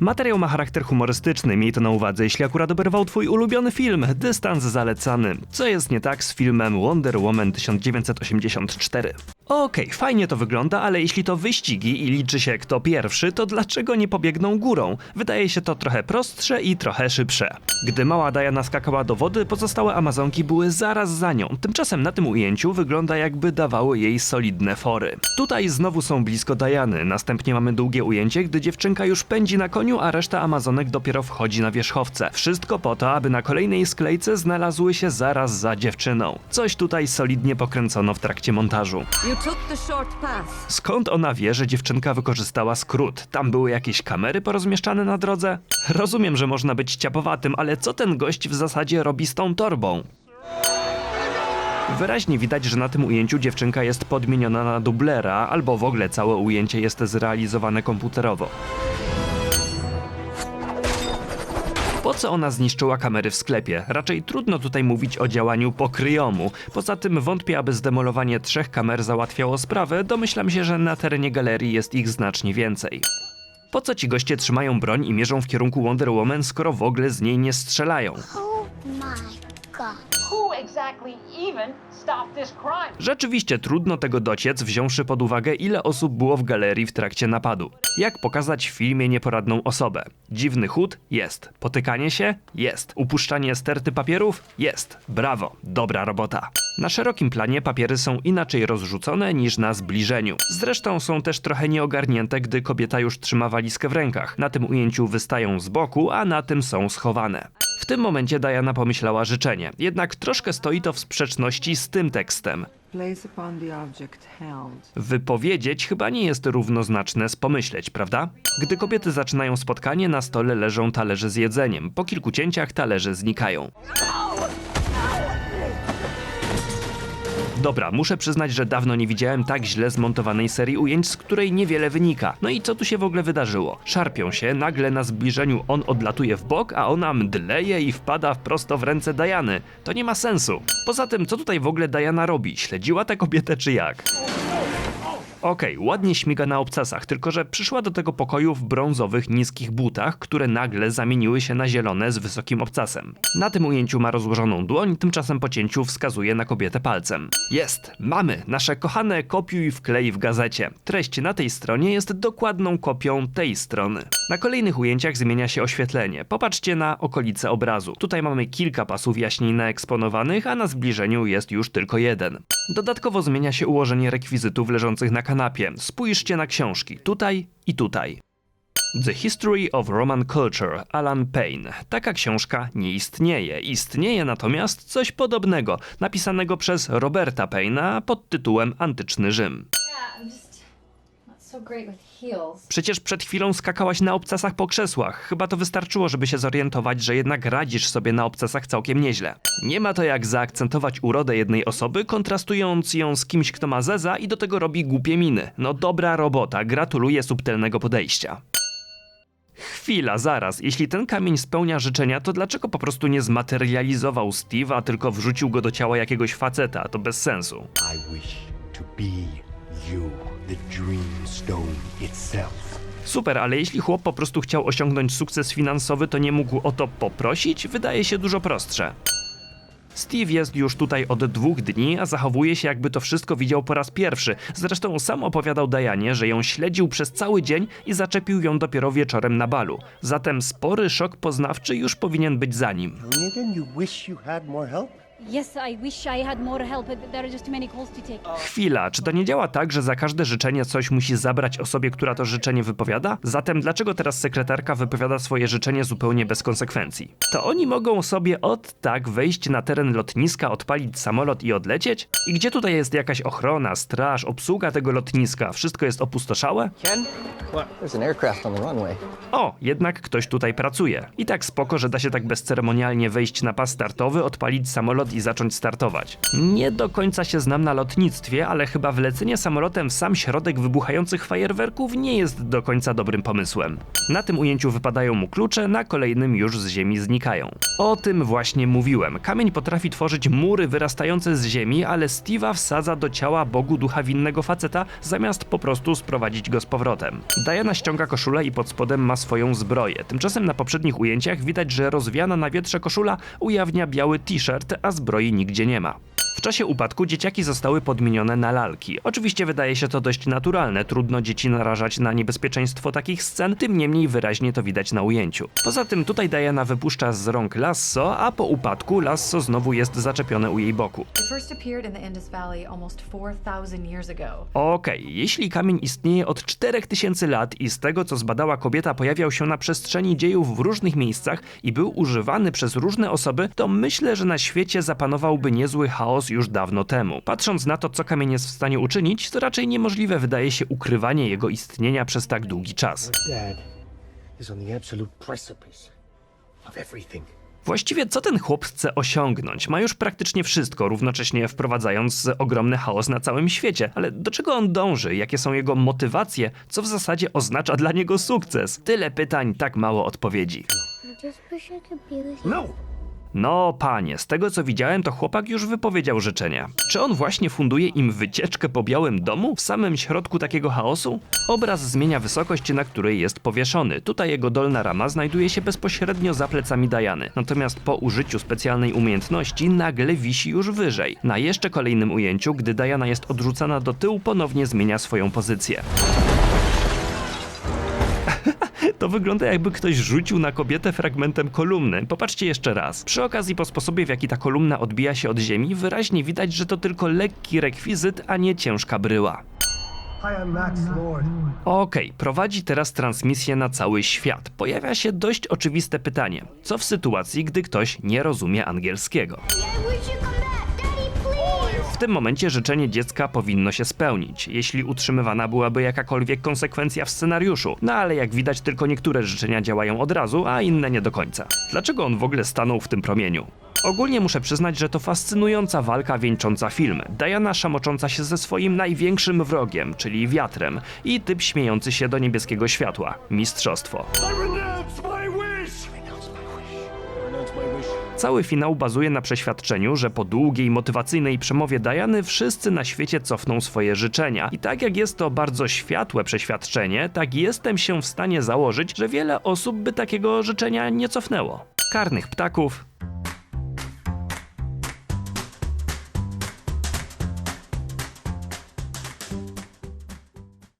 Materiał ma charakter humorystyczny, miej to na uwadze, jeśli akurat oberwał twój ulubiony film, dystans zalecany. Co jest nie tak z filmem Wonder Woman 1984? Okej, fajnie to wygląda, ale jeśli to wyścigi i liczy się kto pierwszy, to dlaczego nie pobiegną górą? Wydaje się to trochę prostsze i trochę szybsze. Gdy mała Diana skakała do wody, pozostałe Amazonki były zaraz za nią. Tymczasem na tym ujęciu wygląda jakby dawały jej solidne fory. Tutaj znowu są blisko Diany, następnie mamy długie ujęcie, gdy dziewczynka już pędzi na koniu, a reszta Amazonek dopiero wchodzi na wierzchowce. Wszystko po to, aby na kolejnej sklejce znalazły się zaraz za dziewczyną. Coś tutaj solidnie pokręcono w trakcie montażu. Skąd ona wie, że dziewczynka wykorzystała skrót? Tam były jakieś kamery porozmieszczane na drodze? Rozumiem, że można być ciapowatym, ale co ten gość w zasadzie robi z tą torbą? Wyraźnie widać, że na tym ujęciu dziewczynka jest podmieniona na dublera, albo w ogóle całe ujęcie jest zrealizowane komputerowo. Co ona zniszczyła kamery w sklepie? Raczej trudno tutaj mówić o działaniu pokryjomu. Poza tym wątpię, aby zdemolowanie trzech kamer załatwiało sprawę, domyślam się, że na terenie galerii jest ich znacznie więcej. Po co ci goście trzymają broń i mierzą w kierunku Wonder Woman, skoro w ogóle z niej nie strzelają? Oh my Rzeczywiście trudno tego dociec, wziąwszy pod uwagę, ile osób było w galerii w trakcie napadu. Jak pokazać w filmie nieporadną osobę? Dziwny chód? Jest. Potykanie się? Jest. Upuszczanie sterty papierów? Jest. Brawo. Dobra robota. Na szerokim planie papiery są inaczej rozrzucone niż na zbliżeniu. Zresztą są też trochę nieogarnięte, gdy kobieta już trzyma walizkę w rękach. Na tym ujęciu wystają z boku, a na tym są schowane. W tym momencie Diana pomyślała życzenie, jednak troszkę stoi to w sprzeczności z tym tekstem. Wypowiedzieć chyba nie jest równoznaczne z pomyśleć, prawda? Gdy kobiety zaczynają spotkanie, na stole leżą talerze z jedzeniem. Po kilku cięciach talerze znikają. Dobra, muszę przyznać, że dawno nie widziałem tak źle zmontowanej serii ujęć, z której niewiele wynika. No i co tu się w ogóle wydarzyło? Szarpią się, nagle na zbliżeniu on odlatuje w bok, a ona mdleje i wpada prosto w ręce Diany. To nie ma sensu. Poza tym, co tutaj w ogóle Diana robi? Śledziła tę kobietę czy jak? Okej, ładnie śmiga na obcasach, tylko że przyszła do tego pokoju w brązowych, niskich butach, które nagle zamieniły się na zielone z wysokim obcasem. Na tym ujęciu ma rozłożoną dłoń, tymczasem po cięciu wskazuje na kobietę palcem. Jest! Mamy! Nasze kochane kopiuj wklej w gazecie. Treść na tej stronie jest dokładną kopią tej strony. Na kolejnych ujęciach zmienia się oświetlenie. Popatrzcie na okolice obrazu. Tutaj mamy kilka pasów jaśniej naeksponowanych, a na zbliżeniu jest już tylko jeden. Dodatkowo zmienia się ułożenie rekwizytów leżących na kanapie. Spójrzcie na książki, tutaj i tutaj. The History of Roman Culture Alan Payne. Taka książka nie istnieje. Istnieje natomiast coś podobnego, napisanego przez Roberta Payna pod tytułem Antyczny Rzym. Yeah, Przecież przed chwilą skakałaś na obcasach po krzesłach. Chyba to wystarczyło, żeby się zorientować, że jednak radzisz sobie na obcasach całkiem nieźle. Nie ma to jak zaakcentować urodę jednej osoby, kontrastując ją z kimś, kto ma zeza i do tego robi głupie miny. No dobra robota, gratuluję subtelnego podejścia. Chwila, zaraz. Jeśli ten kamień spełnia życzenia, to dlaczego po prostu nie zmaterializował Steve'a, tylko wrzucił go do ciała jakiegoś faceta? To bez sensu. I wish to be you, the Dream Stone itself. Super, ale jeśli chłop po prostu chciał osiągnąć sukces finansowy, to nie mógł o to poprosić? Wydaje się dużo prostsze. Steve jest już tutaj od dwóch dni, a zachowuje się jakby to wszystko widział po raz pierwszy. Zresztą sam opowiadał Dianie, że ją śledził przez cały dzień i zaczepił ją dopiero wieczorem na balu. Zatem spory szok poznawczy już powinien być za nim. Lincoln, you wish you had more help? Chwila, czy to nie działa tak, że za każde życzenie coś musi zabrać osobie, która to życzenie wypowiada? Zatem dlaczego teraz sekretarka wypowiada swoje życzenie zupełnie bez konsekwencji? To oni mogą sobie od tak wejść na teren lotniska, odpalić samolot i odlecieć? I gdzie tutaj jest jakaś ochrona, straż, obsługa tego lotniska? Wszystko jest opustoszałe? Ken? What? There's an aircraft on the runway. O, jednak ktoś tutaj pracuje. I tak spoko, że da się tak bezceremonialnie wejść na pas startowy, odpalić samolot samolot i zacząć startować. Nie do końca się znam na lotnictwie, ale chyba wlecenie samolotem w sam środek wybuchających fajerwerków nie jest do końca dobrym pomysłem. Na tym ujęciu wypadają mu klucze, na kolejnym już z ziemi znikają. O tym właśnie mówiłem. Kamień potrafi tworzyć mury wyrastające z ziemi, ale Steve'a wsadza do ciała Bogu ducha winnego faceta, zamiast po prostu sprowadzić go z powrotem. Diana ściąga koszulę i pod spodem ma swoją zbroję. Tymczasem na poprzednich ujęciach widać, że rozwiana na wietrze koszula ujawnia biały t-shirt, a zbroi nigdzie nie ma. W czasie upadku dzieciaki zostały podmienione na lalki. Oczywiście wydaje się to dość naturalne, trudno dzieci narażać na niebezpieczeństwo takich scen, tym niemniej wyraźnie to widać na ujęciu. Poza tym tutaj Diana wypuszcza z rąk lasso, a po upadku lasso znowu jest zaczepione u jej boku. It first appeared in the Indus Valley almost 4,000 years ago. Okej, jeśli kamień istnieje od 4000 lat i z tego co zbadała kobieta pojawiał się na przestrzeni dziejów w różnych miejscach i był używany przez różne osoby, to myślę, że na świecie zapanowałby niezły chaos już dawno temu. Patrząc na to, co kamień jest w stanie uczynić, to raczej niemożliwe wydaje się ukrywanie jego istnienia przez tak długi czas. Właściwie co ten chłop chce osiągnąć? Ma już praktycznie wszystko, równocześnie wprowadzając ogromny chaos na całym świecie. Ale do czego on dąży? Jakie są jego motywacje? Co w zasadzie oznacza dla niego sukces? Tyle pytań, tak mało odpowiedzi. You. No! No, panie, z tego co widziałem, to chłopak już wypowiedział życzenia. Czy on właśnie funduje im wycieczkę po Białym Domu w samym środku takiego chaosu? Obraz zmienia wysokość, na której jest powieszony. Tutaj jego dolna rama znajduje się bezpośrednio za plecami Diany. Natomiast po użyciu specjalnej umiejętności nagle wisi już wyżej. Na jeszcze kolejnym ujęciu, gdy Diana jest odrzucana do tyłu, ponownie zmienia swoją pozycję. To wygląda jakby ktoś rzucił na kobietę fragmentem kolumny. Popatrzcie jeszcze raz. Przy okazji po sposobie w jaki ta kolumna odbija się od ziemi, wyraźnie widać, że to tylko lekki rekwizyt, a nie ciężka bryła. Okej, prowadzi teraz transmisję na cały świat. Pojawia się dość oczywiste pytanie. Co w sytuacji, gdy ktoś nie rozumie angielskiego? W tym momencie życzenie dziecka powinno się spełnić, jeśli utrzymywana byłaby jakakolwiek konsekwencja w scenariuszu. No ale jak widać, tylko niektóre życzenia działają od razu, a inne nie do końca. Dlaczego on w ogóle stanął w tym promieniu? Ogólnie muszę przyznać, że to fascynująca walka wieńcząca film. Diana szamocząca się ze swoim największym wrogiem, czyli wiatrem, i typ śmiejący się do niebieskiego światła. Mistrzostwo. Cały finał bazuje na przeświadczeniu, że po długiej, motywacyjnej przemowie Diany wszyscy na świecie cofną swoje życzenia. I tak jak jest to bardzo światłe przeświadczenie, tak jestem się w stanie założyć, że wiele osób by takiego życzenia nie cofnęło. Karnych ptaków